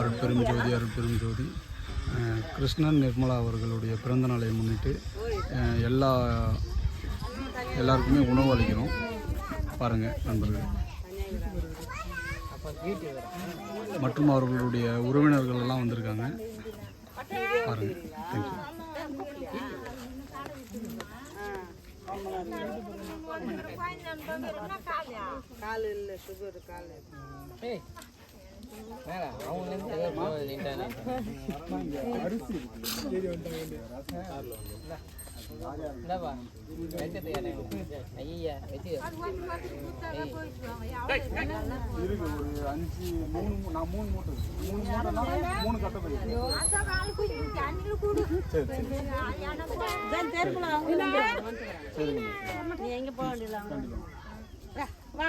அருட்பெரும் ஜோதி அருட்பெரும் ஜோதி. கிருஷ்ணன் நிர்மலா அவர்களுடைய பிறந்த நாளை முன்னிட்டு எல்லா எல்லாருக்குமே உணவு அளிக்கிறோம். பாருங்கள் நண்பர்கள். மற்றும் அவர்களுடைய உறவினர்கள் எல்லாம் வந்திருக்காங்க. பாருங்கள் தேங்க்யூ கால் இல்லை சுகர் கால் இருக்கு ஒரு அஞ்சு மூணு நான் மூணு மூட்டை மூணு மூட்டைனா மூணு கட்டை சரி. சரி நீ எங்க போக வேண்டியது? தெரியலையா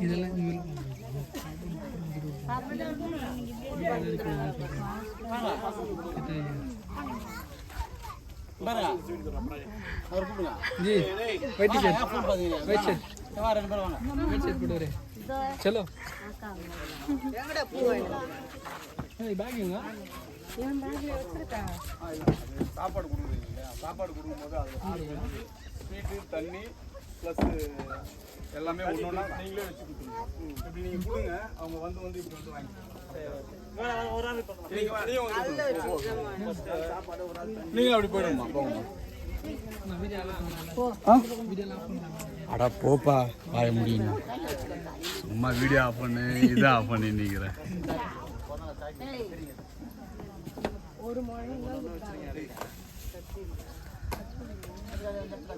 இதெல்லாம் பாருங்க. அவர் கூப்பிடுங்க ji weight set weight set வா ரெண்டு பேரும் வாங்க. வெயிட் செட் போடுறே चलो எங்கடா பூ வாங்கினா சாப்பாடு தண்ணி ப்ளஸ் எல்லாமே ஒன்று ஒன்றா நீங்களே வச்சு கொடுத்துருங்க. இப்படி நீங்கள் கொடுங்க அவங்க வந்து வந்து இப்படி வந்து வாங்கிக்கலாம். நீங்களும் அப்படி போயிடுங்கம்மா போங்கம்மா. அடா போப்பா. வாய முடியுங்க சும்மா வீடியோ ஆஃப் பண்ணு இதை ஆஃப் பண்ணி நிற்கிறேன்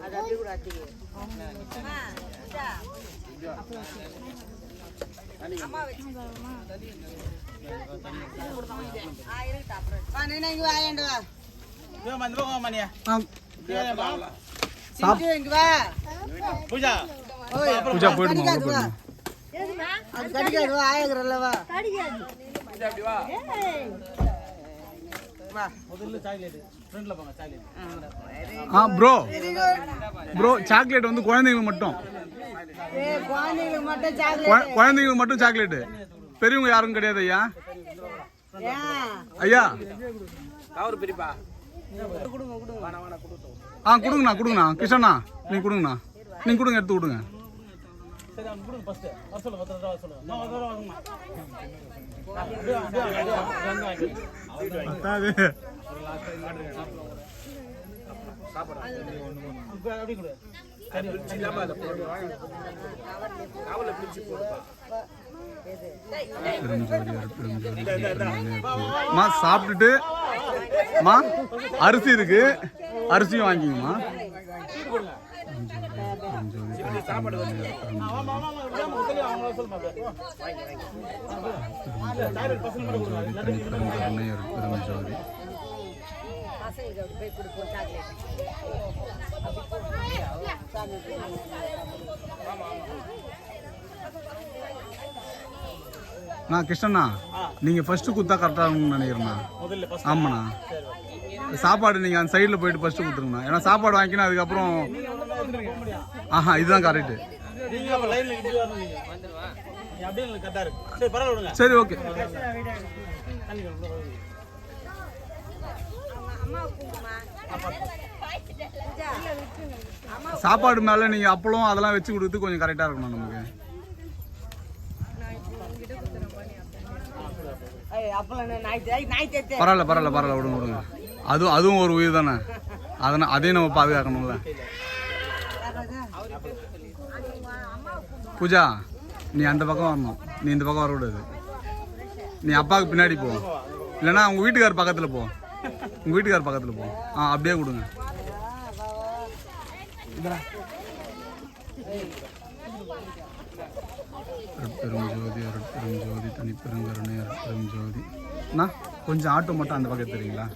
அது அப்படி கூட அட்டிக்கு இங்க பூஜா பூஜா போயிடுமா கடிக்காது வா கடிக்காது வா ஆ ப்ரோ ப்ரோ சாக்லேட் வந்து குழந்தைங்களுக்கு மட்டும். ஏய் குழந்தைங்களுக்கு மட்டும் சாக்லேட்டு பெரியவங்க யாரும் கிடையாது ஐயா? ஐயா. ஆ கொடுங்கண்ணா கொடுங்கண்ணா. கிருஷ்ணண்ணா நீங்கள் கொடுங்கண்ணா. நீங்கள் கொடுங்க எடுத்து கொடுங்க. பத்தாது. பெருஞ்சோதி அருட்பெருஞ்சோதி அம்மா சாப்பிட்டுட்டு. அம்மா அரிசி இருக்கு. அரிசியும் போய் கொடுப்போம் சாக்லேட். நான் கிருஷ்ணண்ணா நீங்கள் ஃபஸ்ட்டு கொடுத்தா கரெக்டாக இருக்கும்னு நினைக்கிறேண்ணா. ஆமாண்ணா. சாப்பாடு நீங்கள் அந்த சைடில் போயிட்டு ஃபஸ்ட்டு கொடுத்துருங்கண்ணா. ஏன்னா சாப்பாடு வாங்கிக்கினா அதுக்கப்புறம் ஆஹா இதுதான் கரெக்டு சரி பரவாயில்ல சரி ஓகே சாப்பாடு மேலே நீங்கள் அப்பளம் அதெல்லாம் வச்சு கொடுத்து கொஞ்சம் கரெக்டாக இருக்கணும் நமக்கு. பரவாயில்ல பரவாயில்ல பரவாயில்ல விடுங்க விடுங்க. அதுவும் அதுவும் ஒரு உயிர் தானே. அதனை அதையும் நம்ம பாதுகாக்கணும்ல. பூஜா நீ அந்த பக்கம் வரணும். நீ இந்த பக்கம் வரக்கூடாது நீ அப்பாவுக்கு பின்னாடி போ. இல்லைன்னா உங்கள் வீட்டுக்கார் பக்கத்தில் போ. உங்கள் வீட்டுக்கார் பக்கத்தில் போ. ஆ அப்படியே கொடுங்க. பெரும் ஜோதி பெரும் ஜோதி தனிப்பெருங்கருணை பெரும் ஜோதி. அண்ணா கொஞ்சம் ஆட்டோ மட்டும் அந்த பக்கம் தெரியுங்களா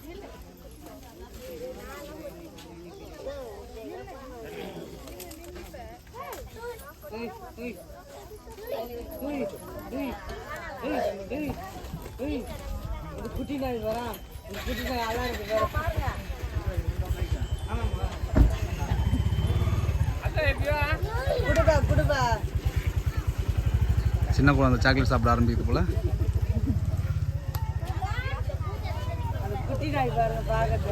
இது குட்டி நாய் வரா இது குட்டி நாய் நல்லா இருக்கு வேற பாருங்க சின்ன குழந்தை சாக்லேட் சாப்பிட ஆரம்பிக்குது போல. குட்டி நாய் பாருங்க பாக்கத்த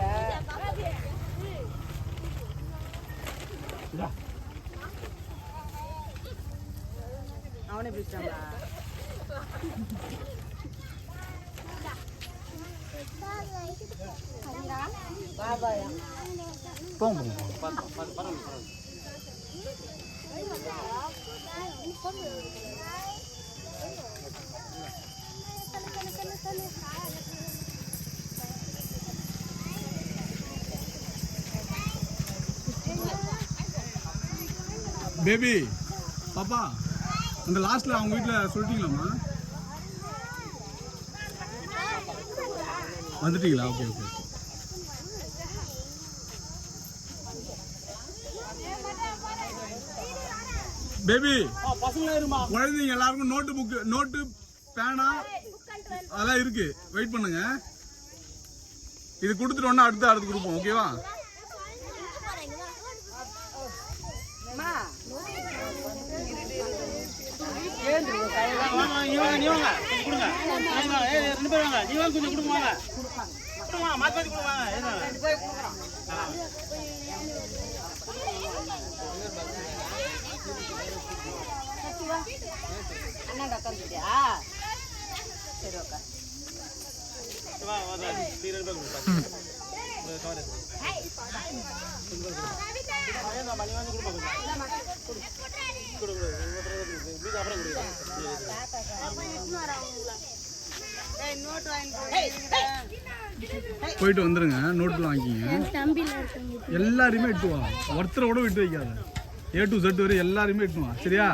அவனே பிடிச்சாங்களா பாபாயா போங்க போங்க பேபி பாப்பா அந்த லாஸ்ட்ல அவங்க வீட்டில் சொல்லிட்டீங்களாம்மா? வந்துட்டீங்களா? ஓகே ஓகே பேபி குழந்தைங்க எல்லாருக்கும் நோட்டு புக்கு நோட்டு பேனா அதெல்லாம் இருக்கு. வெயிட் பண்ணுங்க. இது கொடுத்துட்டோன்னா அடுத்து அடுத்து கொடுப்போம் ஓகேவா அண்ணாண்ட உட்காந்துட்டியா சரி உட்கா போயிட்டு வந்துருங்க நோட்டு வாங்கிக்கிங்க. எல்லாருமே எட்டு ஒருத்தரை கூட விட்டு வைக்காத. ஏ டு செட் வரை எல்லாருமே எட்டு சரியா?